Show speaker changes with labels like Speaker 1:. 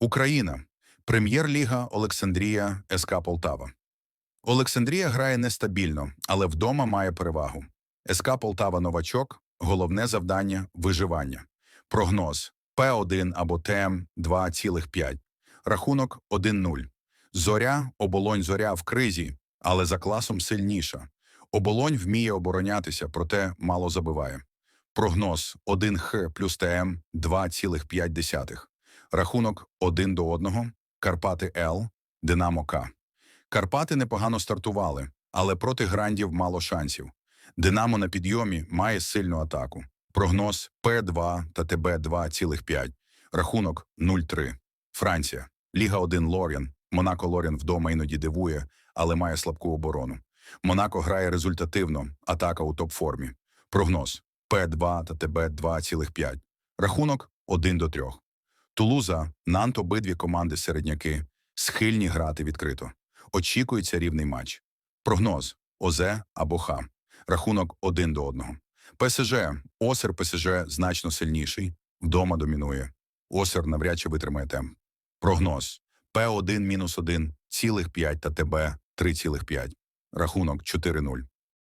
Speaker 1: Україна. Прем'єр-ліга Олександрія СК Полтава. Олександрія грає нестабільно, але вдома має перевагу. СК Полтава новачок. Головне завдання виживання. Прогноз П1 або ТМ 2,5. Рахунок 1-0. Зоря, оболонь зоря в кризі, але за класом сильніша. Оболонь вміє оборонятися, проте мало забиває. Прогноз 1Х плюс ТМ 2,5. Рахунок 1 до 1. Карпати Л, Динамо К. Карпати непогано стартували, але проти грандів мало шансів. Динамо на підйомі має сильну атаку. Прогноз П2 та ТБ 2,5. Рахунок 0-3. Франція. Ліга 1 Лоріан. Монако Лоріан вдома іноді дивує, але має слабку оборону. Монако грає результативно, атака у топ-формі. Прогноз П2 та ТБ 2,5. Рахунок 1 до 3. Тулуза, Нант обидві команди середняки, схильні грати відкрито. Очікується рівний матч. Прогноз ОЗ або Х. Рахунок 1 до 1. ПСЖ. Осер ПСЖ значно сильніший. Вдома домінує. Осер навряд чи витримає темп. Прогноз П1 мінус 1, цілих 5 та ТБ 3,5. Рахунок 4-0.